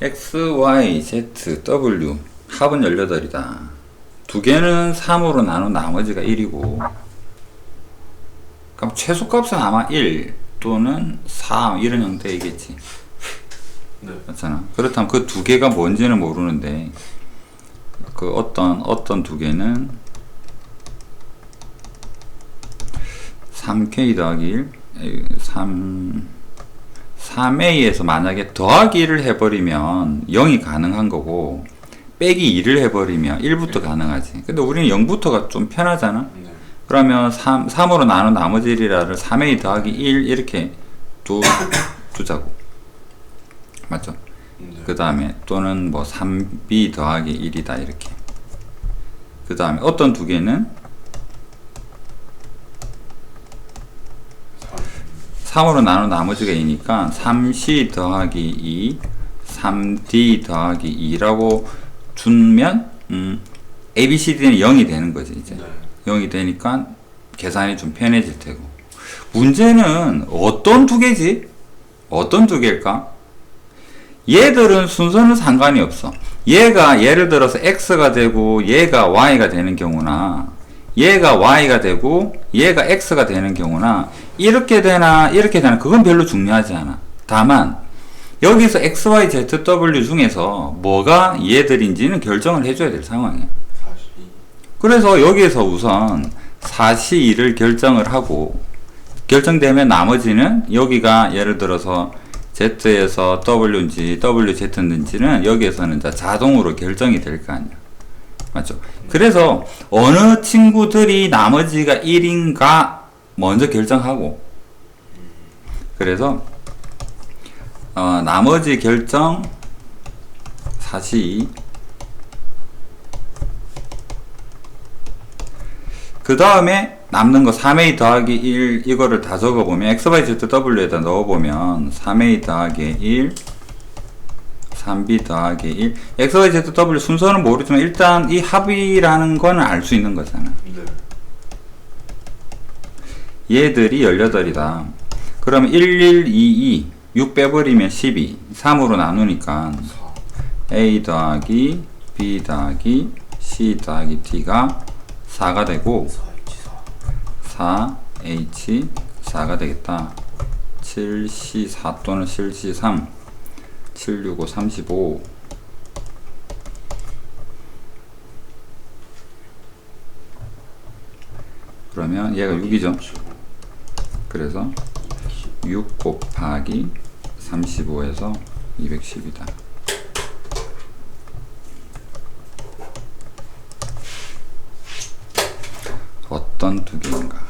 x, y, z, w 합은 18이다. 두 개는 3으로 나눈 나머지가 1이고 그럼 최소값은 아마 1 또는 4 이런 형태이겠지. 네. 맞잖아. 그렇다면 그 두 개가 뭔지는 모르는데 그 어떤 어떤 두 개는 3k 더하기 1 3 3a에서 만약에 더하기 1을 해버리면 0이 가능한 거고 빼기 2를 해버리면 1부터 가능하지. 근데 우리는 0부터가 좀 편하잖아. 네. 그러면 3, 3으로 나눈 나머지 1이라를 3a 더하기 1 이렇게 두, 두자고. 맞죠? 네. 그 다음에 또는 뭐 3b 더하기 1이다 이렇게 그 다음에 어떤 두 개는 3으로 나눈 나머지가 2니까 3c 더하기 2 3d 더하기 2라고 주면 음, ABCD는 0이 되는 거지 이제 네. 0이 되니까 계산이 좀 편해질 테고 문제는 어떤 두 개지? 어떤 두 개일까? 얘들은 순서는 상관이 없어. 얘가 예를 들어서 x가 되고 얘가 y가 되는 경우나 얘가 y가 되고 얘가 x가 되는 경우나 이렇게 되나 이렇게 되나 그건 별로 중요하지 않아. 다만 여기서 x, y, z, w 중에서 뭐가 얘들인지는 결정을 해줘야 될 상황이야. 42. 그래서 여기에서 우선 4시2를 결정을 하고 결정되면 나머지는 여기가 예를 들어서 Z에서 W인지 WZ인지는 여기에서는 자동으로 결정이 될 거 아니야. 맞죠? 그래서 어느 친구들이 나머지가 1인가 먼저 결정하고 그래서 어, 나머지 결정 4시 그 다음에 남는 거 3a 더하기 1 이거를 다 적어보면 x, y, z, w에다 넣어보면 3a 더하기 1 3b 더하기 1 x, y, z, w 순서는 모르지만 일단 이 합이라는 거는 알 수 있는 거잖아 네. 얘들이 18이다 그러면 1, 1, 2, 2 6 빼버리면 12 3으로 나누니까 4. a 더하기 b 더하기 c 더하기 d가 4가 되고 4, 2, 4. 4H 4가 되겠다. 7C4 또는 7C3 765 35 그러면 얘가 6이죠. 그래서 6 곱하기 35에서 210이다. 어떤 두 개인가?